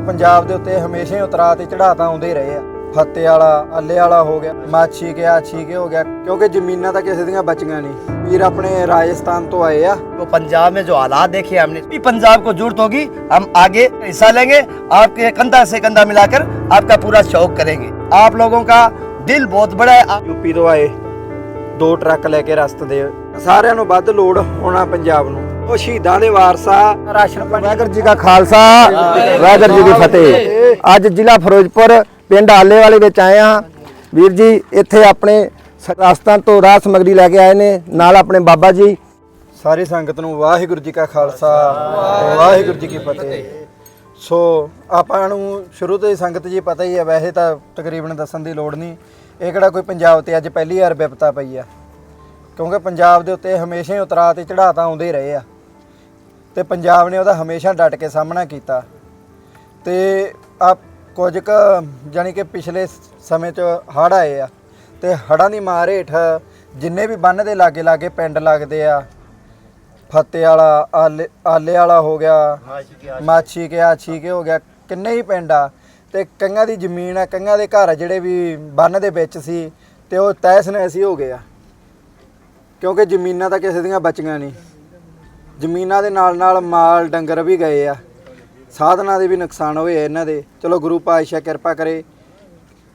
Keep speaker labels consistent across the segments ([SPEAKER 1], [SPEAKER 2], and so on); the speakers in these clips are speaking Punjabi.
[SPEAKER 1] ਪੰਜਾਬ ਦੇ ਉੱਤੇ ਹਮੇਸ਼ਾ ਹੀ ਉਤਰਾ ਤੇ ਚੜਾਤਾ ਆਉਂਦੇ ਹੀ ਰਹੇ ਆ ਫੱਤੇ ਵਾਲਾ ਅੱਲੇ ਵਾਲਾ ਹੋ ਗਿਆ ਮਾਛੀ ਕੇ ਆਛੀ ਕੇ ਹੋ ਗਿਆ ਕਿਉਂਕਿ ਜ਼ਮੀਨਾਂ ਤਾਂ ਕਿਸੇ ਦੀਆਂ ਬਚੀਆਂ ਨਹੀਂ ਵੀਰ ਆਪਣੇ ਰਾਜਸਥਾਨ ਤੋਂ ਆਏ ਆ
[SPEAKER 2] तो पंजाब में जो हालात देखे हमने भी पंजाब को जरूरत होगी हम आगे हिस्सा लेंगे आपके कंधा से कंधा मिलाकर आपका पूरा शौक करेंगे आप लोगों का दिल बहुत बड़ा है आप-
[SPEAKER 1] ਯੂਪੀ ਤੋਂ ਆਏ ਦੋ ਟਰੱਕ ਲੈ ਕੇ ਰਸਤੇ ਦੇ ਸਾਰਿਆਂ ਨੂੰ ਵੱਧ ਲੋੜ ਹੋਣਾ ਪੰਜਾਬ ਨੂੰ ਉਹ ਸ਼ਹੀਦਾਂ ਦੇ ਵਾਰਸਾ। ਰਾਸ਼ਨ ਪਾਣੀ।
[SPEAKER 3] ਵਾਹਿਗੁਰੂ ਜੀ ਕਾ ਖਾਲਸਾ ਵਾਹਿਗੁਰੂ ਜੀ ਕੀ ਫਤਿਹ। ਅੱਜ ਜ਼ਿਲ੍ਹਾ ਫਿਰੋਜ਼ਪੁਰ ਪਿੰਡ ਆਲੇਵਾਲੇ ਵਿੱਚ ਆਏ ਹਾਂ। ਵੀਰ ਜੀ ਇੱਥੇ ਆਪਣੇ ਰਾਜਸਥਾਨ ਤੋਂ ਰਾਜ ਸਮਗਰੀ ਲੈ ਕੇ ਆਏ ਨੇ ਨਾਲ ਆਪਣੇ ਬਾਬਾ ਜੀ।
[SPEAKER 1] ਸਾਰੀ ਸੰਗਤ ਨੂੰ ਵਾਹਿਗੁਰੂ ਜੀ ਕਾ ਖਾਲਸਾ ਵਾਹਿਗੁਰੂ ਜੀ ਕੀ ਫਤਿਹ। ਸੋ ਆਪਾਂ ਨੂੰ ਸ਼ੁਰੂ ਤੋਂ ਹੀ ਸੰਗਤ ਜੀ ਪਤਾ ਹੀ ਹੈ ਵੈਸੇ ਤਾਂ ਤਕਰੀਬਨ ਦੱਸਣ ਦੀ ਲੋੜ ਨਹੀਂ। ਇਹ ਕਿਹੜਾ ਕੋਈ ਪੰਜਾਬ ਤੇ ਅੱਜ ਪਹਿਲੀ ਵਾਰ ਵਿਪਤਾ ਪਈ ਆ। ਕਿਉਂਕਿ ਪੰਜਾਬ ਦੇ ਉੱਤੇ ਹਮੇਸ਼ਾ ਹੀ ਉਤਰਾ ਤੇ ਚੜਾਤਾ ਆਉਂਦੇ ਹੀ ਰਹੇ ਆ। ਤੇ ਪੰਜਾਬ ਨੇ ਉਹਦਾ ਹਮੇਸ਼ਾ ਡਟ ਕੇ ਸਾਹਮਣਾ ਕੀਤਾ। ਤੇ ਆ ਕੁਝ ਕੁ ਜਾਨੀ ਕਿ ਪਿਛਲੇ ਸਮੇਂ 'ਚ ਹੜ੍ਹ ਆਏ ਆ। ਤੇ ਹੜ੍ਹਾਂ ਦੀ ਮਾਰ ਹੇਠ ਜਿੰਨੇ ਵੀ ਬੰਨ ਦੇ ਲਾਗੇ ਲਾਗੇ ਪਿੰਡ ਲੱਗਦੇ ਆ ਫੱਤੇ ਵਾਲਾ ਆਲੇ ਆਲੇ ਵਾਲਾ ਹੋ ਗਿਆ, ਮਾਛੀ ਕੇ ਆਛੀ ਕੇ ਹੋ ਗਿਆ, ਕਿੰਨੇ ਹੀ ਪਿੰਡ ਆ। ਤੇ ਕਈਆਂ ਦੀ ਜ਼ਮੀਨ ਆ, ਕਈਆਂ ਦੇ ਘਰ ਜਿਹੜੇ ਵੀ ਬੰਨ ਦੇ ਵਿੱਚ ਸੀ ਤੇ ਉਹ ਤਹਿਸ ਨਹਿਸੀ ਹੋ ਗਏ ਆ। ਕਿਉਂਕਿ ਜ਼ਮੀਨਾਂ ਤਾਂ ਕਿਸੇ ਦੀਆਂ ਬਚੀਆਂ ਨਹੀਂ। ਜ਼ਮੀਨਾਂ ਦੇ ਨਾਲ ਨਾਲ ਮਾਲ ਡੰਗਰ ਵੀ ਗਏ ਆ ਸਾਧਨਾਂ ਦੇ ਵੀ ਨੁਕਸਾਨ ਹੋਏ ਆ ਇਹਨਾਂ ਦੇ ਚਲੋ ਗੁਰੂ ਪਾਤਸ਼ਾਹ ਕਿਰਪਾ ਕਰੇ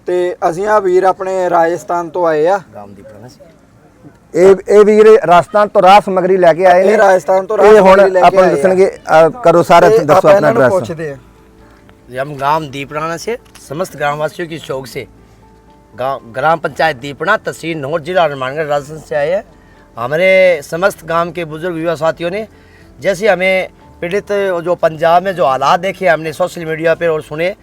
[SPEAKER 1] ਤੇ ਅਸੀਂ ਆ ਵੀਰ ਆਪਣੇ ਰਾਜਸਥਾਨ ਤੋਂ ਆਏ ਆ
[SPEAKER 3] ਇਹ ਇਹ ਵੀਰ ਰਾਜਸਥਾਨ ਤੋਂ ਰਾਜ ਸਮਗਰੀ ਲੈ ਕੇ ਆਏ ਨੇ
[SPEAKER 1] ਇਹ ਰਾਜਸਥਾਨ ਤੋਂ
[SPEAKER 3] ਇਹ
[SPEAKER 1] ਰਾਜ
[SPEAKER 3] ਹੁਣ
[SPEAKER 1] ਸਮਗਰੀ ਲੈ ਕੇ
[SPEAKER 3] ਆਪਾਂ ਨੂੰ
[SPEAKER 1] ਆਏ ਆ।
[SPEAKER 3] ਦੱਸਣਗੇ ਅ, ਕਰੋ ਸਾਰਾ
[SPEAKER 1] ਤੇ
[SPEAKER 3] ਦੱਸੋ
[SPEAKER 1] ਆਪਾਂ
[SPEAKER 3] ਆਪਣਾ
[SPEAKER 1] ਇਹਨਾਂ ਨੂੰ
[SPEAKER 3] ਐਡਰੈਸ
[SPEAKER 1] ਪੁੱਛਦੇ ਆ
[SPEAKER 2] हम गांव दीपड़ा से समस्त ग्रामवासियों की शौक से गांव ग्राम पंचायत दीपड़ा तहसील नोट जिला हनुमानगढ़ राजस्थान से आए हैं हमारे समस्त गाँव के बुज़ुर्ग युवा साथियों ने, जैसे हमें पीड़ित जो पंजाब में जो हालात देखे, हमने सोशल मीडिया पर और सुने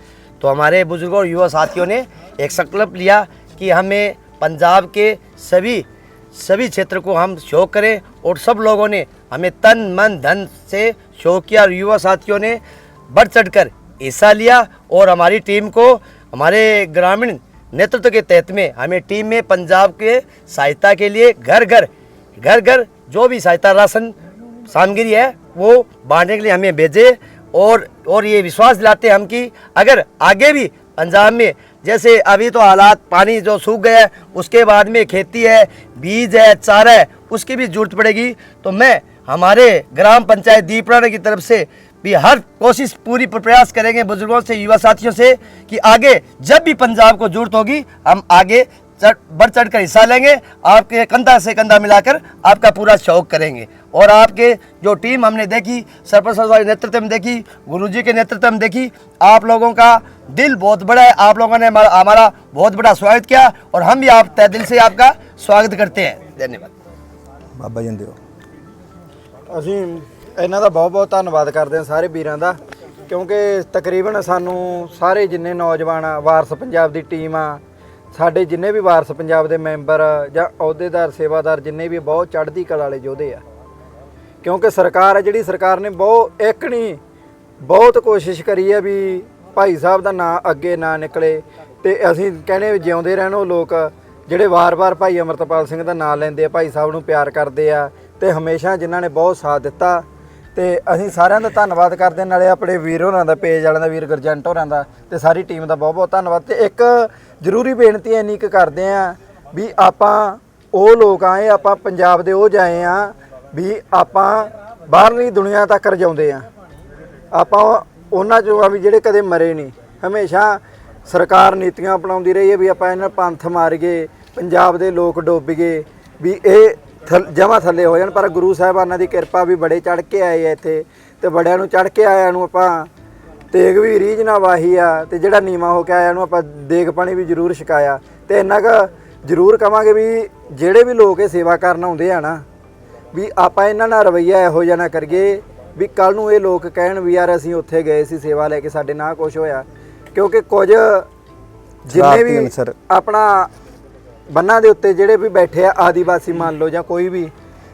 [SPEAKER 2] तो हमारे बुज़ुर्गों और युवा साथियों ने एक संकल्प लिया कि हमें पंजाब के सभी सभी क्षेत्र को हम शो करें और सब लोगों ने हमें तन, मन, धन से शोक किया और युवा साथियों ने बढ़ चढ़कर हिस्सा लिया और हमारी टीम को, हमारे ग्रामीण नेतृत्व के तहत में हमें टीम में पंजाब के सहायता के लिए घर घर घर घर, जो भी सहायता राशन सामग्री है, वो बांटने के लिए हमें भेजे और और ये विश्वास दिलाते हम कि अगर आगे भी पंजाब में, जैसे अभी तो हालात, पानी जो सूख गया है, उसके बाद में खेती है, बीज है, चारा है, उसकी भी ज़रूरत पड़ेगी। तो मैं, हमारे ग्राम पंचायत दीपराना की तरफ़ से भी हर कोशिश पूरी प्रयास करेंगे बुज़ुर्गों से, युवा साथियों से कि आगे जब भी पंजाब को ज़रूरत होगी, हम आगे बढ़ चढ़ कर हिस्सा लेंगे आपके कंधा से कंधा मिलाकर आपका पूरा शौक करेंगे और आपके जो टीम हमने देखी सरपंच साहब के नेतृत्व में देखी गुरुजी के नेतृत्व में देखी आप लोगों का दिल बहुत बड़ा है आप लोगों ने हमारा हमारा बहुत बड़ा स्वागत किया और हम भी आप तय दिल से आपका स्वागत करते हैं धन्यवाद
[SPEAKER 3] ਬਾਬਾ ਜੀ ਨੂੰ ਦਿਓ
[SPEAKER 1] ਅਸੀਂ ਇਹਨਾਂ ਦਾ ਬਹੁਤ ਬਹੁਤ ਧੰਨਵਾਦ ਕਰਦੇ ਹਾਂ ਸਾਰੇ ਵੀਰਾਂ ਦਾ ਕਿਉਂਕਿ ਤਕਰੀਬਨ ਸਾਨੂੰ ਸਾਰੇ ਜਿੰਨੇ ਨੌਜਵਾਨ ਆ ਵਾਰਸ ਪੰਜਾਬ ਦੀ ਟੀਮ ਆ ਸਾਡੇ ਜਿੰਨੇ ਵੀ ਵਾਰਸ ਪੰਜਾਬ ਦੇ ਮੈਂਬਰ ਜਾਂ ਅਹੁਦੇਦਾਰ, ਸੇਵਾਦਾਰ ਜਿੰਨੇ ਵੀ ਬਹੁਤ ਚੜ੍ਹਦੀ ਕਲਾ ਵਾਲੇ ਯੋਧੇ ਆ। ਕਿਉਂਕਿ ਸਰਕਾਰ ਹੈ ਜਿਹੜੀ ਸਰਕਾਰ ਨੇ ਬਹੁਤ ਇੱਕ ਨਹੀਂ, ਬਹੁਤ ਕੋਸ਼ਿਸ਼ ਕਰੀ ਹੈ ਵੀ ਭਾਈ ਸਾਹਿਬ ਦਾ ਨਾਂ ਅੱਗੇ ਨਾ ਨਿਕਲੇ ਤੇ ਅਸੀਂ ਕਹਿੰਦੇ ਵੀ ਜਿਉਂਦੇ ਰਹਿਣ ਉਹ ਲੋਕ, ਜਿਹੜੇ ਵਾਰ-ਵਾਰ ਭਾਈ ਅਮਰਤਪਾਲ ਸਿੰਘ ਦਾ ਨਾਂ ਲੈਂਦੇ ਆ, ਭਾਈ ਸਾਹਿਬ ਨੂੰ ਪਿਆਰ ਕਰਦੇ ਆ ਤੇ ਹਮੇਸ਼ਾ ਜਿਨ੍ਹਾਂ ਨੇ ਬਹੁਤ ਸਾਥ ਦਿੱਤਾ ਤੇ ਅਸੀਂ ਸਾਰਿਆਂ ਦਾ ਧੰਨਵਾਦ ਕਰਦੇ ਨਾਲੇ ਆਪਣੇ ਵੀਰ ਹੋਰਾਂ ਦਾ, ਪੇਜ ਵਾਲਿਆਂ ਦਾ, ਵੀਰ ਗਰਜੰਟ ਹੋਰਾਂ ਦਾ ਤੇ ਸਾਰੀ ਟੀਮ ਦਾ ਬਹੁਤ ਬਹੁਤ ਧੰਨਵਾਦ ਤੇ ਇੱਕ ਜ਼ਰੂਰੀ ਬੇਨਤੀ ਇੰਨੀ ਕੁ ਕਰਦੇ ਆ ਵੀ ਆਪਾਂ ਉਹ ਲੋਕ ਆਏ, ਆਪਾਂ ਪੰਜਾਬ ਦੇ ਉਹ ਜਾਏ ਆ ਵੀ ਆਪਾਂ ਬਾਹਰਲੀ ਦੁਨੀਆ ਤੱਕ ਰਜਾਉਂਦੇ ਆ ਆਪਾਂ ਉਹਨਾਂ ਚੋਂ ਆ ਵੀ ਜਿਹੜੇ ਕਦੇ ਮਰੇ ਨਹੀਂ। ਹਮੇਸ਼ਾ ਸਰਕਾਰ ਨੀਤੀਆਂ ਅਪਣਾਉਂਦੀ ਰਹੀ ਹੈ ਵੀ ਆਪਾਂ ਇਹਨਾਂ ਪੰਥ ਮਾਰੀਏ, ਪੰਜਾਬ ਦੇ ਲੋਕ ਡੋਬੀਏ ਵੀ ਇਹ ਜਮਾ ਥੱਲੇ ਹੋ ਜਾਣ। ਪਰ ਗੁਰੂ ਸਾਹਿਬਾਨਾਂ ਦੀ ਕਿਰਪਾ ਵੀ ਬੜੇ ਚੜ ਕੇ ਆਏ ਆ ਇੱਥੇ ਤੇ ਬੜਿਆਂ ਨੂੰ ਚੜ ਕੇ ਆਇਆਂ ਨੂੰ ਆਪਾਂ ਤੇਗ ਵੀ ਰੀਝ ਨਾ ਵਾਹੀ ਆ ਤੇ ਜਿਹੜਾ ਨੀਵਾ ਹੋ ਕੇ ਆਇਆ ਨੂੰ ਆਪਾਂ ਦੇਗ ਪਾਣੀ ਵੀ ਜ਼ਰੂਰ ਛਕਾਇਆ ਤੇ ਇੰਨਾ ਕੁ ਜ਼ਰੂਰ ਕਵਾਂਗੇ ਵੀ ਜਿਹੜੇ ਵੀ ਲੋਕ ਇਹ ਸੇਵਾ ਕਰਨ ਆਉਂਦੇ ਆ ਨਾ ਵੀ ਆਪਾਂ ਇਹਨਾਂ ਨਾਲ ਰਵਈਆ ਇਹੋ ਜਿਹਾ ਨਾ ਕਰੀਏ ਵੀ ਕੱਲ ਨੂੰ ਇਹ ਲੋਕ ਕਹਿਣ ਵੀ ਯਾਰ ਅਸੀਂ ਉੱਥੇ ਗਏ ਸੀ ਸੇਵਾ ਲੈ ਕੇ ਸਾਡੇ ਨਾਲ ਕੁਝ ਹੋਇਆ ਕਿਉਂਕਿ ਕੁਝ ਜਿੰਨੇ ਵੀ। ਆਪਣਾ ਬੰਨਾਂ ਦੇ ਉੱਤੇ ਜਿਹੜੇ ਵੀ ਬੈਠੇ ਆ ਆਦੀਵਾਸੀ ਮੰਨ ਲਓ ਜਾਂ ਕੋਈ ਵੀ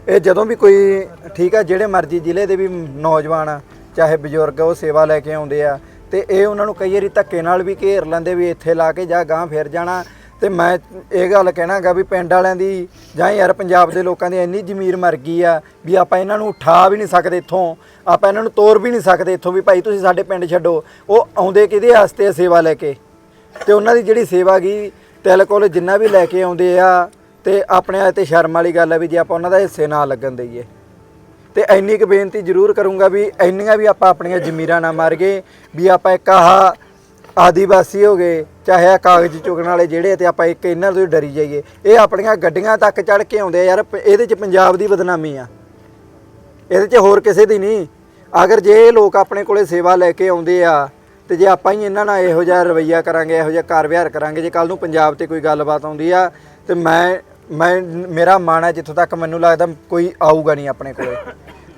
[SPEAKER 1] ਇਹ ਜਦੋਂ ਵੀ ਕੋਈ ਠੀਕ ਆ ਜਿਹੜੇ ਮਰਜ਼ੀ ਜ਼ਿਲ੍ਹੇ ਦੇ ਵੀ ਨੌਜਵਾਨ ਆ, ਚਾਹੇ ਬਜ਼ੁਰਗ ਉਹ ਸੇਵਾ ਲੈ ਕੇ ਆਉਂਦੇ ਆ। ਤੇ ਇਹ ਉਹਨਾਂ ਨੂੰ ਕਈ ਵਾਰੀ ਧੱਕੇ ਨਾਲ ਵੀ ਘੇਰ ਲੈਂਦੇ ਵੀ ਇੱਥੇ ਲਾ ਕੇ ਜਾ ਗਾਂ ਫਿਰ ਜਾਣਾ। ਤੇ ਮੈਂ ਇਹ ਗੱਲ ਕਹਿਣਾਗਾ ਵੀ ਪਿੰਡ ਵਾਲਿਆਂ ਦੀ ਜਾਂ ਯਾਰ ਪੰਜਾਬ ਦੇ ਲੋਕਾਂ ਦੀ ਇੰਨੀ ਜ਼ਮੀਰ ਮਰ ਗਈ ਆ ਵੀ ਆਪਾਂ ਇਹਨਾਂ ਨੂੰ ਉਠਾ ਵੀ ਨਹੀਂ ਸਕਦੇ ਇੱਥੋਂ। ਆਪਾਂ ਇਹਨਾਂ ਨੂੰ ਤੋਰ ਵੀ ਨਹੀਂ ਸਕਦੇ ਇੱਥੋਂ ਵੀ ਭਾਈ ਤੁਸੀਂ ਸਾਡੇ ਪਿੰਡ ਛੱਡੋ। ਉਹ ਆਉਂਦੇ ਕਿਹਦੇ ਵਾਸਤੇ ਆ ਸੇਵਾ ਲੈ ਕੇ? ਤੇ ਉਹਨਾਂ ਦੀ ਜਿਹੜੀ ਸੇਵਾ ਗਈ ਤਿਲ, ਕੋਲ ਜਿੰਨਾ ਵੀ ਲੈ ਕੇ ਆਉਂਦੇ ਆ, ਤੇ ਆਪਣੇ ਤੇ ਸ਼ਰਮ ਵਾਲੀ ਗੱਲ ਆ ਵੀ ਜੇ ਆਪਾਂ ਉਹਨਾਂ ਦਾ ਹਿੱਸੇ ਨਾ ਲੱਗਣ ਦਈਏ। ਤੇ ਇੰਨੀ ਕੁ ਬੇਨਤੀ ਜ਼ਰੂਰ ਕਰੂੰਗਾ ਵੀ ਇੰਨੀਆਂ ਵੀ ਆਪਾਂ ਆਪਣੀਆਂ ਜ਼ਮੀਰਾਂ ਨਾ ਮਾਰ ਗਏ, ਵੀ ਆਪਾਂ ਇੱਕ ਆਹ ਆਦੀਵਾਸੀ ਹੋ ਗਏ, ਚਾਹੇ ਆ ਕਾਗਜ਼ ਚੁਗਣ ਵਾਲੇ ਜਿਹੜੇ ਆ ਤੇ ਆਪਾਂ ਇੱਕ ਇਹਨਾਂ ਤੋਂ ਹੀ ਡਰੀ ਜਾਈਏ। ਇਹ ਆਪਣੀਆਂ ਗੱਡੀਆਂ ਤੱਕ ਚੜ ਕੇ ਆਉਂਦੇ ਆ ਯਾਰ, ਪ- ਇਹਦੇ 'ਚ ਪੰਜਾਬ ਦੀ ਬਦਨਾਮੀ ਆ। ਇਹਦੇ 'ਚ ਹੋਰ ਕਿਸੇ ਦੀ ਨਹੀਂ। ਅਗਰ ਜੇ ਇਹ ਲੋਕ ਆਪਣੇ ਕੋਲੇ ਸੇਵਾ ਲੈ ਕੇ ਆਉਂਦੇ ਆ, ਤੇ ਜੇ ਆਪਾਂ ਹੀ ਇਹਨਾਂ ਨਾਲ ਇਹੋ ਜਿਹਾ ਰਵਈਆ ਕਰਾਂਗੇ, ਇਹੋ ਜਿਹਾ ਕਾਰ ਵਿਹਾਰ ਕਰਾਂਗੇ, ਜੇ ਕੱਲ ਨੂੰ ਪੰਜਾਬ ਤੇ ਕੋਈ ਗੱਲਬਾਤ ਆਉਂਦੀ ਆ, ਤੇ ਮੈਂ ਮੈਂ, ਮੇਰਾ ਮਨ ਹੈ ਜਿੱਥੋਂ ਤੱਕ ਮੈਨੂੰ ਲੱਗਦਾ ਕੋਈ ਆਊਗਾ ਨਹੀਂ ਆਪਣੇ ਕੋਲੇ।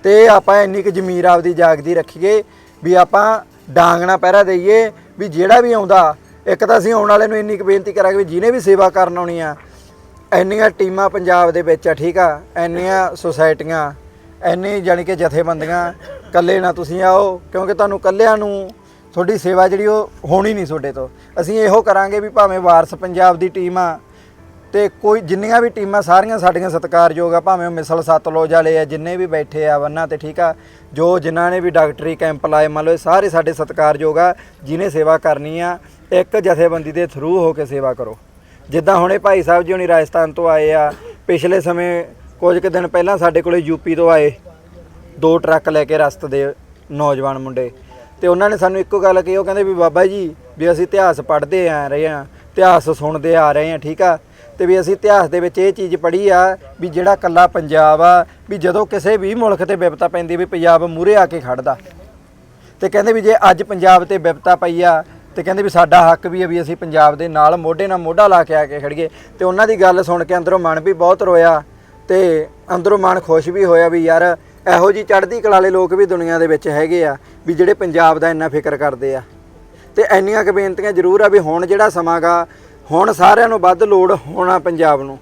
[SPEAKER 1] ਤੇ ਆਪਾਂ ਇੰਨੀ ਕੁ ਜ਼ਮੀਰ ਆਪਦੀ ਜਾਗਦੀ ਰੱਖੀਏ ਵੀ ਆਪਾਂ ਡਾਂਗਣਾ ਪਹਿਰਾ ਦਈਏ ਵੀ ਜਿਹੜਾ ਵੀ ਆਉਂਦਾ, ਇੱਕ ਤਾਂ ਅਸੀਂ ਆਉਣ ਵਾਲੇ ਨੂੰ ਇੰਨੀ ਕੁ ਬੇਨਤੀ ਕਰਾਂਗੇ ਵੀ ਜਿਹਨੇ ਵੀ ਸੇਵਾ ਕਰਨ ਆਉਣੀ ਆ, ਇੰਨੀਆਂ ਟੀਮਾਂ ਪੰਜਾਬ ਦੇ ਵਿੱਚ ਆ, ਠੀਕ ਆ, ਇੰਨੀਆਂ ਸੁਸਾਇਟੀਆਂ, ਇੰਨੀ ਜਾਣੀ ਕਿ ਜਥੇਬੰਦੀਆਂ, ਇਕੱਲੇ ਨਾ ਤੁਸੀਂ ਆਓ, ਕਿਉਂਕਿ ਤੁਹਾਨੂੰ ਇਕੱਲਿਆਂ ਨੂੰ ਤੁਹਾਡੀ ਸੇਵਾ ਜਿਹੜੀ ਉਹ ਹੋਣੀ ਨਹੀਂ ਤੁਹਾਡੇ ਤੋਂ। ਅਸੀਂ ਇਹੋ ਕਰਾਂਗੇ ਵੀ ਭਾਵੇਂ ਵਾਰਸ ਪੰਜਾਬ ਦੀ ਟੀਮ ਆ ਤੇ ਕੋਈ ਜਿੰਨੀਆਂ ਵੀ ਟੀਮਾਂ ਸਾਰੀਆਂ ਸਾਡੀਆਂ ਸਤਿਕਾਰਯੋਗ ਆ, ਭਾਵੇਂ ਉਹ ਮਿਸਲ ਸਤਲੁਜ ਵਾਲੇ ਆ, ਜਿੰਨੇ ਵੀ ਬੈਠੇ ਆ ਵੰਨਾ ਤੇ ਠੀਕ ਆ, ਜੋ ਜਿਨ੍ਹਾਂ ਨੇ ਵੀ ਡਾਕਟਰੀ ਕੈਂਪ ਲਾਏ, ਮੰਨ ਲਓ ਇਹ ਸਾਰੇ ਸਾਡੇ ਸਤਿਕਾਰਯੋਗ ਆ, ਜਿਨੇ ਸੇਵਾ ਕਰਨੀ ਆ, ਇੱਕ ਜਥੇਬੰਦੀ ਦੇ ਥਰੂ ਹੋ ਕੇ ਸੇਵਾ ਕਰੋ। ਜਿੱਦਾਂ ਹੁਣੇ ਭਾਈ ਸਾਹਿਬ ਜੀ ਹੁਣੀ ਰਾਜਸਥਾਨ ਤੋਂ ਆਏ ਆ, ਪਿਛਲੇ ਸਮੇਂ ਕੁਝ ਕੁ ਦਿਨ ਪਹਿਲਾਂ ਸਾਡੇ ਕੋਲੇ ਯੂਪੀ ਤੋਂ ਆਏ, ਦੋ ਟਰੱਕ ਲੈ ਕੇ ਰਸਤ ਦੇ ਨੌਜਵਾਨ ਮੁੰਡੇ। ਤੇ ਉਹਨਾਂ ਨੇ ਸਾਨੂੰ ਇੱਕੋ ਗੱਲ ਕਹੀ, ਉਹ ਕਹਿੰਦੇ ਵੀ ਬਾਬਾ ਜੀ, ਵੀ ਅਸੀਂ ਇਤਿਹਾਸ ਪੜ੍ਹਦੇ ਆ ਰਹੇ ਆ, ਇਤਿਹਾਸ ਸੁਣਦੇ ਆ ਰਹੇ ਆ, ਠੀਕ ਆ ਤੇ ਵੀ ਅਸੀਂ ਇਤਿਹਾਸ ਦੇ ਵਿੱਚ ਇਹ ਚੀਜ਼ ਪੜ੍ਹੀ ਆ ਵੀ ਜਿਹੜਾ ਕੱਲਾ ਪੰਜਾਬ ਆ, ਵੀ ਜਦੋਂ ਕਿਸੇ ਵੀ ਮੁਲਕ ਤੇ ਵਿਪਤਾ ਪੈਂਦੀ ਵੀ ਪੰਜਾਬ ਮੂਰੇ ਆ ਕੇ ਖੜਦਾ ਤੇ ਕਹਿੰਦੇ ਵੀ ਜੇ ਅੱਜ ਪੰਜਾਬ ਤੇ ਵਿਪਤਾ ਪਈ ਆ, ਤੇ ਕਹਿੰਦੇ ਵੀ ਸਾਡਾ ਹੱਕ ਵੀ ਹੈ ਵੀ ਅਸੀਂ ਪੰਜਾਬ ਦੇ ਨਾਲ ਮੋਢੇ ਨਾਲ ਮੋਢਾ ਲਾ ਕੇ ਆ ਕੇ ਖੜੀਏ ਤੇ ਉਹਨਾਂ ਦੀ ਗੱਲ ਸੁਣ ਕੇ ਅੰਦਰੋਂ ਮਨ ਵੀ ਬਹੁਤ ਰੋਇਆ ਤੇ ਅੰਦਰੋਂ ਮਨ ਖੁਸ਼ ਵੀ ਹੋਇਆ ਵੀ ਯਾਰ ਇਹੋ ਜੀ ਚੜ੍ਹਦੀ ਕਲਾ ਵਾਲੇ ਲੋਕ ਵੀ ਦੁਨੀਆ ਦੇ ਵਿੱਚ ਹੈਗੇ ਆ ਵੀ ਜਿਹੜੇ ਪੰਜਾਬ ਦਾ ਇੰਨਾ ਫਿਕਰ ਕਰਦੇ ਆ। ਤੇ ਇੰਨੀਆਂ ਕੁ ਬੇਨਤੀਆਂ ਜ਼ਰੂਰ ਆ ਵੀ ਹੁਣ ਜਿਹੜਾ ਸਮਾਂ ਗਾ ਹੁਣ ਸਾਰਿਆਂ ਨੂੰ ਵੱਧ ਲੋੜ ਹੋਣਾ ਪੰਜਾਬ ਨੂੰ।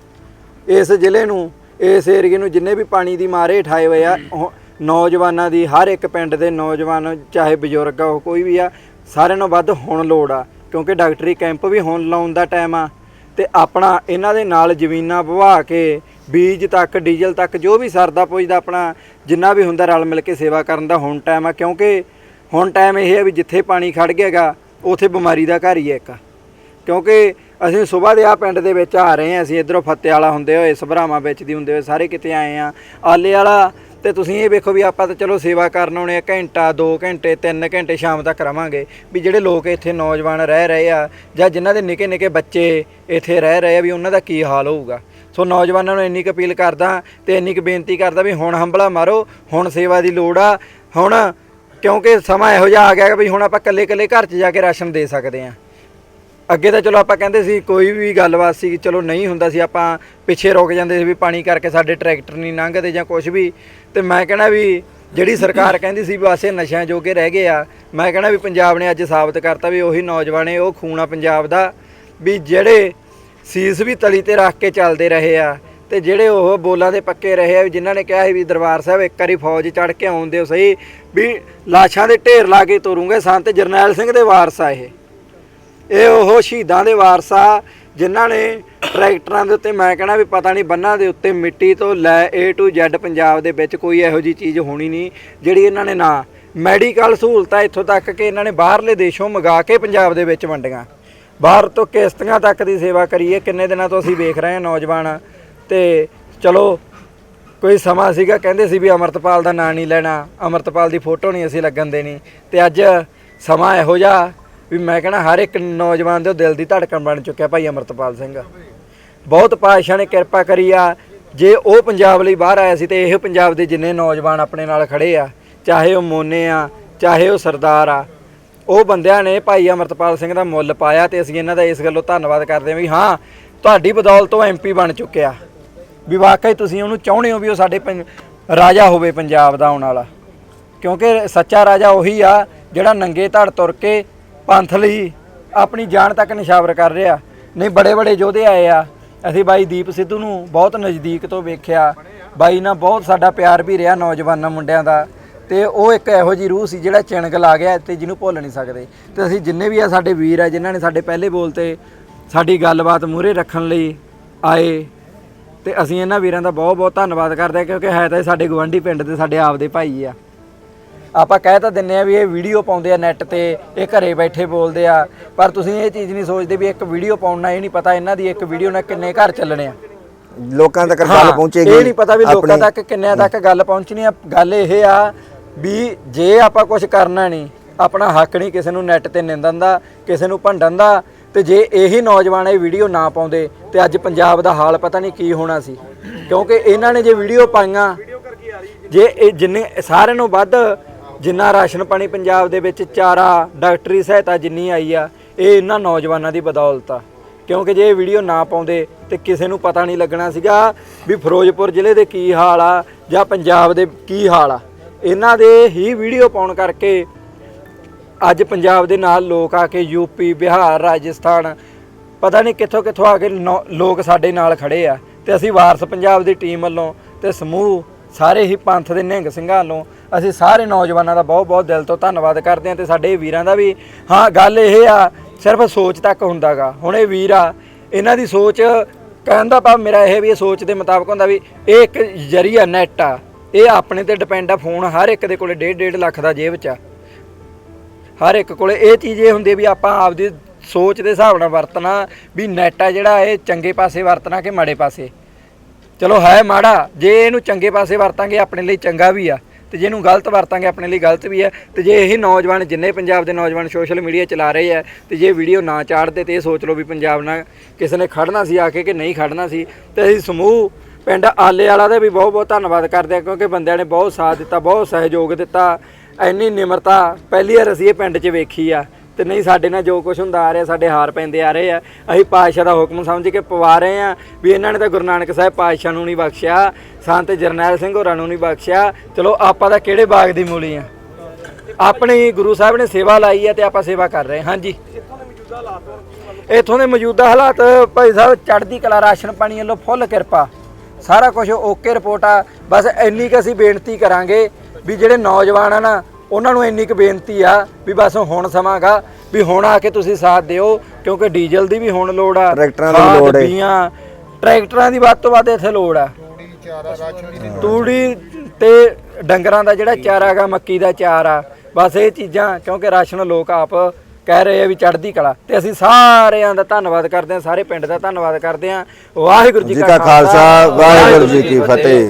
[SPEAKER 1] ਇਸ ਜ਼ਿਲ੍ਹੇ ਨੂੰ, ਇਸ ਏਰੀਏ ਨੂੰ ਜਿੰਨੇ ਵੀ ਪਾਣੀ ਦੀ ਮਾਰੇ ਠਾਏ ਹੋਏ ਆ, ਉਹ ਨੌਜਵਾਨਾਂ ਦੀ, ਹਰ ਇੱਕ ਪਿੰਡ ਦੇ ਨੌਜਵਾਨ, ਚਾਹੇ ਬਜ਼ੁਰਗ ਆ, ਉਹ ਕੋਈ ਵੀ ਆ, ਸਾਰਿਆਂ ਨੂੰ ਵੱਧ ਹੁਣ ਲੋੜ ਆ। ਕਿਉਂਕਿ ਡਾਕਟਰੀ ਕੈਂਪ ਵੀ ਹੁਣ ਲਾਉਣ ਦਾ ਟਾਈਮ ਆ ਤੇ ਆਪਣਾ ਇਹਨਾਂ ਦੇ ਨਾਲ ਜ਼ਮੀਨਾਂ ਵਹਾ ਕੇ, ਬੀਜ ਤੱਕ, ਡੀਜ਼ਲ ਤੱਕ, ਜੋ ਵੀ ਸਰਦਾ ਪੁੱਜਦਾ ਆਪਣਾ, ਜਿੰਨਾ ਵੀ ਹੁੰਦਾ ਰਲ ਮਿਲ ਕੇ ਸੇਵਾ ਕਰਨ ਦਾ ਹੁਣ ਟਾਈਮ ਆ। ਕਿਉਂਕਿ ਹੁਣ ਟਾਈਮ ਇਹ ਹੈ ਵੀ ਜਿੱਥੇ ਪਾਣੀ ਖੜ ਗਿਆਗਾ, ਉਥੇ ਬਿਮਾਰੀ ਦਾ ਘਰ ਹੀ ਹੈ ਇੱਕ। ਕਿਉਂਕਿ ਅਸੀਂ ਸਵੇਰ ਦੇ ਆ ਪਿੰਡ ਦੇ ਵਿੱਚ ਆ ਰਹੇ ਹਾਂ, ਅਸੀਂ ਇਧਰੋਂ ਫੱਤੇ ਵਾਲਾ ਹੁੰਦੇ ਹੋਏ, ਸਭਰਾਵਾਂ ਵਿੱਚ ਦੀ ਹੁੰਦੇ ਹੋਏ ਸਾਰੇ ਕਿਤੇ ਆਏ ਆ ਆਲੇ ਵਾਲਾ, ਤੇ ਤੁਸੀਂ ਇਹ ਵੇਖੋ ਵੀ ਆਪਾਂ ਤਾਂ ਚਲੋ ਸੇਵਾ ਕਰਨ ਆਉਣੇ ਆ, ਘੰਟਾ 2 ਘੰਟੇ 3 ਘੰਟੇ ਸ਼ਾਮ ਤੱਕ ਰਵਾਂਗੇ। ਵੀ ਜਿਹੜੇ ਲੋਕ ਇੱਥੇ ਨੌਜਵਾਨ ਰਹਿ ਰਹੇ ਆ, ਜਾਂ ਜਿਨ੍ਹਾਂ ਦੇ ਨਿੱਕੇ ਨਿੱਕੇ ਬੱਚੇ ਇੱਥੇ ਰਹਿ ਰਹੇ ਆ, ਵੀ ਉਹਨਾਂ ਦਾ ਕੀ ਹਾਲ ਹੋਊਗਾ। ਸੋ ਨੌਜਵਾਨਾਂ ਨੂੰ ਇੰਨੀ ਕੁ ਅਪੀਲ ਕਰਦਾ ਤੇ ਇੰਨੀ ਕੁ ਬੇਨਤੀ ਕਰਦਾ ਵੀ ਹੁਣ ਹੰਬਲਾ ਮਾਰੋ, ਹੁਣ ਸੇਵਾ ਦੀ ਲੋੜ ਆ, ਹੁਣ ਕਿਉਂਕਿ ਸਮਾਂ ਇਹੋ ਜਿਹਾ ਆ ਗਿਆ ਵੀ ਹੁਣ ਆਪਾਂ ਇਕੱਲੇ ਇਕੱਲੇ ਘਰ 'ਚ ਜਾ ਕੇ ਰਾਸ਼ਨ ਦੇ ਸਕਦੇ ਆ ਅੱਗੇ ਤਾਂ ਚਲੋ ਆਪਾਂ ਕਹਿੰਦੇ ਸੀ, ਕੋਈ ਵੀ ਗੱਲਬਾਤ ਸੀ ਚਲੋ ਨਹੀਂ ਹੁੰਦਾ ਸੀ, ਆਪਾਂ ਪਿੱਛੇ ਰੁਕ ਜਾਂਦੇ ਸੀ ਵੀ ਪਾਣੀ ਕਰਕੇ ਸਾਡੇ ਟਰੈਕਟਰ ਨਹੀਂ ਲੰਘਦੇ ਜਾਂ ਕੁਝ ਵੀ। ਤੇ ਮੈਂ ਕਹਿਣਾ ਵੀ ਜਿਹੜੀ ਸਰਕਾਰ ਕਹਿੰਦੀ ਸੀ ਵਾਸੇ ਨਸ਼ਿਆਂ ਜੋਗੇ ਰਹਿ ਗਏ ਆ, ਮੈਂ ਕਹਿਣਾ ਵੀ ਪੰਜਾਬ ਨੇ ਅੱਜ ਸਾਬਤ ਕਰਤਾ ਵੀ ਉਹੀ ਨੌਜਵਾਨ ਏ ਉਹ ਖੂਨ ਆ ਪੰਜਾਬ ਦਾ। ਵੀ ਜਿਹੜੇ ਸੀਸ ਵੀ ਤਲੀ ਤੇ ਰੱਖ ਕੇ ਚੱਲਦੇ ਰਹੇ ਆ, ਤੇ ਜਿਹੜੇ ਉਹ ਬੋਲਾਂ ਦੇ ਪੱਕੇ ਰਹੇ ਆ, ਵੀ ਜਿਨ੍ਹਾਂ ਨੇ ਕਿਹਾ ਸੀ ਵੀ ਦਰਬਾਰ ਸਾਹਿਬ ਇੱਕ ਵਾਰੀ ਫੌਜ ਚੜ ਕੇ ਆਉਣ ਦਿਓ ਸਹੀ, ਵੀ ਲਾਸ਼ਾਂ ਦੇ ਢੇਰ ਲਾ ਕੇ ਤੋਰੂਗੇ ਸੰਤ ਜਰਨੈਲ ਸਿੰਘ ਦੇ ਵਾਰਸ ਆ ਇਹ। ਇਹ ਉਹ ਸ਼ਹੀਦਾਂ ਦੇ ਵਾਰਸ ਆ, ਜਿਨ੍ਹਾਂ ਨੇ ਟਰੈਕਟਰਾਂ ਦੇ ਉੱਤੇ ਮੈਂ ਕਹਿਣਾ ਵੀ ਪਤਾ ਨਹੀਂ ਬੰਨਾਂ ਦੇ ਉੱਤੇ ਮਿੱਟੀ ਤੋਂ ਲੈ A to Z ਪੰਜਾਬ ਦੇ ਵਿੱਚ ਕੋਈ ਇਹੋ ਜੀ ਚੀਜ਼ ਹੋਣੀ ਨਹੀਂ, ਜਿਹੜੀ ਇਹਨਾਂ ਨੇ ਨਾ ਮੈਡੀਕਲ ਸਹੂਲਤਾਂ ਇੱਥੋਂ ਤੱਕ ਕਿ ਇਹਨਾਂ ਨੇ ਬਾਹਰਲੇ ਦੇਸ਼ੋਂ ਮੰਗਾ ਕੇ ਪੰਜਾਬ ਦੇ ਵਿੱਚ ਵੰਡੀਆਂ। ਬਾਹਰ ਤੋਂ ਕਿਸ਼ਤੀਆਂ ਤੱਕ ਦੀ ਸੇਵਾ ਕਰੀਏ, ਕਿੰਨੇ ਦਿਨਾਂ ਤੋਂ ਅਸੀਂ ਵੇਖ ਰਹੇ ਹਾਂ ਨੌਜਵਾਨ। ਤੇ ਚਲੋ, ਕੋਈ ਸਮਾਂ ਸੀਗਾ, ਕਹਿੰਦੇ ਸੀ ਵੀ ਅਮਰਤਪਾਲ ਦਾ ਨਾਂ ਨਹੀਂ ਲੈਣਾ, ਅਮਰਤਪਾਲ ਦੀ ਫੋਟੋ ਨਹੀਂ ਅਸੀਂ ਲੱਗਣ ਦੇਣੀ। ਤੇ ਅੱਜ ਸਮਾਂ ਇਹੋ ਜਿਹਾ ਵੀ ਮੈਂ ਕਹਿੰਦਾ ਹਰ ਇੱਕ ਨੌਜਵਾਨ ਦੇ ਦਿਲ ਦੀ ਧੜਕਣ ਬਣ ਚੁੱਕਿਆ ਭਾਈ ਅਮਰਤਪਾਲ ਸਿੰਘ। ਬਹੁਤ ਪਾਤਸ਼ਾਹ ਨੇ ਕਿਰਪਾ ਕਰੀ ਆ। ਜੇ ਉਹ ਪੰਜਾਬ ਲਈ ਬਾਹਰ ਆਇਆ ਸੀ ਤੇ ਇਹ ਪੰਜਾਬ ਦੇ ਜਿੰਨੇ ਨੌਜਵਾਨ ਆਪਣੇ ਨਾਲ ਖੜੇ ਆ, ਚਾਹੇ ਉਹ ਮੋਨੇ ਆ, ਚਾਹੇ ਉਹ ਸਰਦਾਰ ਆ, ਉਹ ਬੰਦਿਆਂ ਨੇ ਭਾਈ ਅਮਰਤਪਾਲ ਸਿੰਘ ਦਾ ਮੁੱਲ ਪਾਇਆ ਤੇ ਅਸੀਂ ਇਹਨਾਂ ਦਾ ਇਸ ਗੱਲੋਂ ਧੰਨਵਾਦ ਕਰਦੇ ਹਾਂ ਵੀ ਹਾਂ, ਤੁਹਾਡੀ ਬਦੌਲਤ ਉਹ ਐਮਪੀ ਬਣ ਚੁੱਕਿਆ। ਵੀ ਵਾਕਈ ਤੁਸੀਂ ਉਹਨੂੰ ਚਾਹੁੰਦੇ ਹੋ ਵੀ ਉਹ ਸਾਡੇ ਪੰਜ- ਰਾਜਾ ਹੋਵੇ ਪੰਜਾਬ ਦਾ ਆਉਣ ਵਾਲਾ। ਕਿਉਂਕਿ ਸੱਚਾ ਰਾਜਾ ਉਹੀ ਆ ਜਿਹੜਾ ਨੰਗੇ ਧੜ ਤੁਰ ਕੇ ਪੰਥ ਲਈ ਆਪਣੀ ਜਾਨ ਤੱਕ ਨਿਸ਼ਾਵਰ ਕਰ ਰਿਹਾ। ਨਹੀਂ, ਬੜੇ ਬੜੇ ਯੋਧੇ ਆਏ ਆ। ਅਸੀਂ ਬਾਈ ਦੀਪ ਸਿੱਧੂ ਨੂੰ ਬਹੁਤ ਨਜ਼ਦੀਕ ਤੋਂ ਵੇਖਿਆ। ਬਾਈ ਨਾਲ ਬਹੁਤ ਸਾਡਾ ਪਿਆਰ ਵੀ ਰਿਹਾ ਨੌਜਵਾਨਾਂ ਮੁੰਡਿਆਂ ਦਾ। ਤੇ ਉਹ ਇੱਕ ਇਹੋ ਜੀ ਰੂਹ ਸੀ ਜਿਹੜਾ ਚਿਣਗ ਲਾ ਗਿਆ ਤੇ ਜਿਹਨੂੰ ਭੁੱਲ ਨਹੀਂ ਸਕਦੇ। ਤੇ ਅਸੀਂ ਜਿੰਨੇ ਵੀ ਆ ਸਾਡੇ ਵੀਰ ਆ, ਜਿਨ੍ਹਾਂ ਨੇ ਸਾਡੇ ਪਹਿਲੇ ਬੋਲ ਤੇ ਸਾਡੀ ਗੱਲਬਾਤ ਮੂਹਰੇ ਰੱਖਣ ਲਈ ਆਏ, ਤੇ ਅਸੀਂ ਇਹਨਾਂ ਵੀਰਾਂ ਦਾ ਬਹੁਤ ਬਹੁਤ ਧੰਨਵਾਦ ਕਰਦੇ ਹਾਂ, ਕਿਉਂਕਿ ਹੈ ਤਾਂ ਇਹ ਸਾਡੇ ਗਵੰਡੀ ਪਿੰਡ ਦੇ, ਸਾਡੇ ਆਪਦੇ ਭਾਈ ਆ। ਆਪਾਂ ਕਹਿ ਤਾਂ ਦਿੰਨੇ ਆ ਵੀ ਇਹ ਵੀਡੀਓ ਪਾਉਂਦੇ ਆ ਨੈੱਟ ਤੇ ਇਹ ਘਰੇ ਬੈਠੇ ਬੋਲਦੇ ਆ ਪਰ ਤੁਸੀਂ ਇਹ ਚੀਜ਼ ਨਹੀਂ ਸੋਚਦੇ ਵੀ ਇੱਕ ਵੀਡੀਓ ਪਾਉਣਾ ਇਹ ਨਹੀਂ ਪਤਾ ਇਹਨਾਂ ਦੀ ਇੱਕ ਵੀਡੀਓ ਨਾਲ ਕਿੰਨੇ ਘਰ ਚੱਲਣੇ ਆ।
[SPEAKER 3] ਲੋਕਾਂ ਤੱਕ ਗੱਲ ਪਹੁੰਚੇਗੀ
[SPEAKER 1] ਇਹ ਨਹੀਂ ਪਤਾ ਵੀ ਲੋਕਾਂ ਤੱਕ ਕਿੰਨਿਆਂ ਤੱਕ ਗੱਲ ਪਹੁੰਚਣੀ ਆ। ਗੱਲ ਇਹ ਆ ਵੀ ਜੇ ਆਪਾਂ ਕੁਝ ਕਰਨਾ ਨਹੀਂ ਆਪਣਾ ਹੱਕ ਨਹੀਂ ਕਿਸੇ ਨੂੰ ਨੈਟ ਤੇ ਨਿੰਦਣ ਦਾ ਕਿਸੇ ਨੂੰ ਭੰਡਣ ਦਾ ਤੇ ਜੇ ਇਹੀ ਨੌਜਵਾਨ ਇਹ ਵੀਡੀਓ ਨਾ ਪਾਉਂਦੇ ਤੇ ਅੱਜ ਪੰਜਾਬ ਦਾ ਹਾਲ ਪਤਾ ਨਹੀਂ ਕੀ ਹੋਣਾ ਸੀ। ਕਿਉਂਕਿ ਇਹਨਾਂ ਨੇ ਜੇ ਵੀਡੀਓ ਪਾਈਆਂ ਜੇ ਇਹ ਜਿੰਨੇ ਸਾਰਿਆਂ ਨੂੰ ਵੱਧ ਜਿੰਨਾ ਰਾਸ਼ਨ ਪਾਣੀ ਪੰਜਾਬ ਦੇ ਵਿੱਚ ਚਾਰਾ, ਡਾਕਟਰੀ ਸਹਾਇਤਾ ਜਿੰਨੀ ਆਈ ਆ, ਇਹ ਇਹਨਾਂ ਨੌਜਵਾਨਾਂ ਦੀ ਬਦੌਲਤ ਆ। ਕਿਉਂਕਿ ਜੇ ਇਹ ਵੀਡੀਓ ਨਾ ਪਾਉਂਦੇ ਤੇ ਕਿਸੇ ਨੂੰ ਪਤਾ ਨਹੀਂ ਲੱਗਣਾ ਸੀਗਾ ਵੀ ਫਿਰੋਜ਼ਪੁਰ ਜ਼ਿਲ੍ਹੇ ਦੇ ਕੀ ਹਾਲ ਆ ਜਾਂ ਪੰਜਾਬ ਦੇ ਕੀ ਹਾਲ ਆ। ਇਹਨਾਂ ਦੇ ਹੀ ਵੀਡੀਓ ਪਾਉਣ ਕਰਕੇ ਅੱਜ ਪੰਜਾਬ ਦੇ ਨਾਲ ਲੋਕ ਆ ਕੇ ਯੂਪੀ ਬਿਹਾਰ, ਰਾਜਸਥਾਨ, ਪਤਾ ਨਹੀਂ ਕਿੱਥੋਂ ਕਿੱਥੋਂ ਆ ਕੇ ਨੌ- ਲੋਕ ਸਾਡੇ ਨਾਲ ਖੜੇ ਆ। ਤੇ ਅਸੀਂ ਵਾਰਸ ਪੰਜਾਬ ਦੀ ਟੀਮ ਵੱਲੋਂ ਤੇ ਸਮੂਹ ਸਾਰੇ ਹੀ ਪੰਥ ਦੇ ਨਿਹੰਗ ਸਿੰਘਾਂ ਵੱਲੋਂ ਅਸੀਂ ਸਾਰੇ ਨੌਜਵਾਨਾਂ ਦਾ ਬਹੁਤ ਬਹੁਤ ਦਿਲ ਤੋਂ ਧੰਨਵਾਦ ਕਰਦੇ ਹਾਂ ਤੇ ਸਾਡੇ ਵੀਰਾਂ ਦਾ ਵੀ। ਹਾਂ, ਗੱਲ ਇਹ ਆ, ਸਿਰਫ ਸੋਚ ਤੱਕ ਹੁੰਦਾਗਾ। ਹੁਣ ਇਹ ਵੀਰ ਆ, ਇਹਨਾਂ ਦੀ ਸੋਚ ਕਹਿੰਦਾ ਭਾਵ ਮੇਰਾ ਇਹ ਵੀ ਇਹ ਸੋਚ ਦੇ ਮੁਤਾਬਕ ਹੁੰਦਾ ਵੀ ਇਹ ਇੱਕ ਜਰੀਆ ਨੈਟ ਆ। ਇਹ ਆਪਣੇ ਤੇ ਡਿਪੈਂਡ ਆ, ਫੋਨ ਹਰ ਇੱਕ ਦੇ ਕੋਲੇ 1.5 1.5 ਲੱਖ ਦਾ ਜੇਬ 'ਚ ਆ। ਹਰ ਇੱਕ ਕੋਲੇ ਇਹ ਚੀਜ਼ ਇਹ ਹੁੰਦੀ ਵੀ ਆਪਾਂ ਆਪਦੀ ਸੋਚ ਦੇ ਹਿਸਾਬ ਨਾਲ ਵਰਤਣਾ, ਵੀ ਨੈਟ ਆ ਜਿਹੜਾ, ਇਹ ਚੰਗੇ ਪਾਸੇ ਵਰਤਣਾ ਕਿ ਮਾੜੇ ਪਾਸੇ? ਚਲੋ ਹੈ ਮਾੜਾ, ਜੇ ਇਹਨੂੰ ਚੰਗੇ ਪਾਸੇ ਵਰਤਾਂਗੇ, ਆਪਣੇ ਲਈ ਚੰਗਾ ਵੀ ਆ, ਤੇ ਜੇ ਇਹਨੂੰ ਗਲਤ ਵਰਤਾਂਗੇ, ਆਪਣੇ ਲਈ ਗਲਤ ਵੀ ਆ, ਤੇ ਜੇ ਇਹ ਨੌਜਵਾਨ ਜਿੰਨੇ ਪੰਜਾਬ ਦੇ ਨੌਜਵਾਨ ਸੋਸ਼ਲ ਮੀਡੀਆ ਚਲਾ ਰਹੇ ਆ, ਤੇ ਜੇ ਵੀਡੀਓ ਨਾ ਚਾੜਦੇ, ਤੇ ਇਹ ਸੋਚ ਲਓ ਵੀ ਪੰਜਾਬ ਨਾਲ ਕਿਸੇ ਨੇ ਖੜਨਾ ਸੀ, ਆ ਕੇ ਕਿ ਨਹੀਂ ਖੜਨਾ ਸੀ, ਤੇ ਅਸੀਂ ਸਮੂਹ, ਪਿੰਡ ਆਲੇ ਵਾਲਾ ਦਾ ਵੀ ਬਹੁਤ ਬਹੁਤ ਧੰਨਵਾਦ ਕਰਦੇ ਆ ਕਿਉਂਕਿ ਬੰਦਿਆਂ ਨੇ ਬਹੁਤ ਸਾਥ ਦਿੱਤਾ, ਬਹੁਤ ਸਹਿਯੋਗ ਦਿੱਤਾ, ਇੰਨੀ ਨਿਮਰਤਾ, ਪਹਿਲੀ ਵਾਰ ਅਸੀਂ ਇਹ ਪਿੰਡ 'ਚ ਵੇਖੀ ਆ ਤੇ ਨਹੀਂ, ਸਾਡੇ ਨਾਲ ਜੋ ਕੁਝ ਹੁੰਦਾ ਆ ਰਿਹਾ, ਸਾਡੇ ਹਾਰ ਪੈਂਦੇ ਆ ਰਹੇ ਆ। ਅਸੀਂ ਪਾਤਸ਼ਾਹ ਦਾ ਹੁਕਮ ਸਮਝ ਕੇ ਪਵਾ ਰਹੇ ਆ ਵੀ ਇਹਨਾਂ ਨੇ ਤਾਂ ਗੁਰੂ ਨਾਨਕ ਸਾਹਿਬ ਪਾਤਸ਼ਾਹ ਨੂੰ ਨਹੀਂ ਬਖਸ਼ਿਆ, ਸੰਤ ਜਰਨੈਲ ਸਿੰਘ ਹੋਰਾਂ ਨੂੰ ਨਹੀਂ ਬਖਸ਼ਿਆ। ਚਲੋ, ਆਪਾਂ ਤਾਂ ਕਿਹੜੇ ਬਾਗ ਦੀ ਮੂਲੀ ਆ? ਆਪਣੇ ਗੁਰੂ ਸਾਹਿਬ ਨੇ ਸੇਵਾ ਲਾਈ ਹੈ ਤੇ ਆਪਾਂ ਸੇਵਾ ਕਰ ਰਹੇ ਹਾਂਜੀ। ਇੱਥੋਂ ਦੇ ਮੌਜੂਦਾ ਹਾਲਾਤ ਭਾਈ ਸਾਹਿਬ, ਚੜ੍ਹਦੀ ਕਲਾ, ਰਾਸ਼ਨ ਪਾਣੀ ਵੱਲੋਂ ਫੁੱਲ ਕਿਰਪਾ। ਸਾਰਾ ਕੁਝ ਓਕੇ ਰਿਪੋਰਟ ਆ। ਬਸ ਇੰਨੀ ਕੁ ਅਸੀਂ ਬੇਨਤੀ ਕਰਾਂਗੇ ਵੀ ਜਿਹੜੇ ਨੌਜਵਾਨ ਆ ਨਾ ਉਹਨਾਂ ਨੂੰ ਇੰਨੀ ਕੁ ਬੇਨਤੀ ਆ ਵੀ ਬਸ ਹੁਣ ਸਮਾਂਗਾ ਵੀ ਹੁਣ ਆ ਕੇ ਤੁਸੀਂ ਸਾਥ ਦਿਓ ਕਿਉਂਕਿ ਡੀਜ਼ਲ ਦੀ ਵੀ ਹੁਣ ਲੋੜ ਆ
[SPEAKER 3] ਟਰੈਕਟਰਾਂ ਦੀ
[SPEAKER 1] ਖਾਦ,
[SPEAKER 3] ਲੋੜ ਹੈ।
[SPEAKER 1] ਬੀਆਂ ਟਰੈਕਟਰਾਂ ਦੀ ਵੱਧ ਤੋਂ ਵੱਧ ਇੱਥੇ ਲੋੜ ਆ। ਤੂੜੀ ਤੇ ਡੰਗਰਾਂ ਦਾ ਜਿਹੜਾ ਚਾਰਾ ਹੈਗਾ ਮੱਕੀ ਦਾ ਚਾਰਾ ਬਸ ਇਹ ਚੀਜ਼ਾਂ ਕਿਉਂਕਿ ਰਾਸ਼ਨ ਲੋਕ ਆਪ ਕਹਿ ਰਹੇ ਆ ਵੀ ਚੜ੍ਹਦੀ ਕਲਾ। ਤੇ ਅਸੀਂ ਸਾਰਿਆਂ ਦਾ ਧੰਨਵਾਦ ਕਰਦੇ ਹਾਂ ਸਾਰੇ ਪਿੰਡ ਦਾ ਧੰਨਵਾਦ ਕਰਦੇ ਹਾਂ। ਵਾਹਿਗੁਰੂ ਜੀ
[SPEAKER 3] ਜੀ ਕਾ ਖਾਲਸਾ। ਵਾਹਿਗੁਰੂ ਜੀ ਕੀ ਫਤਿਹ।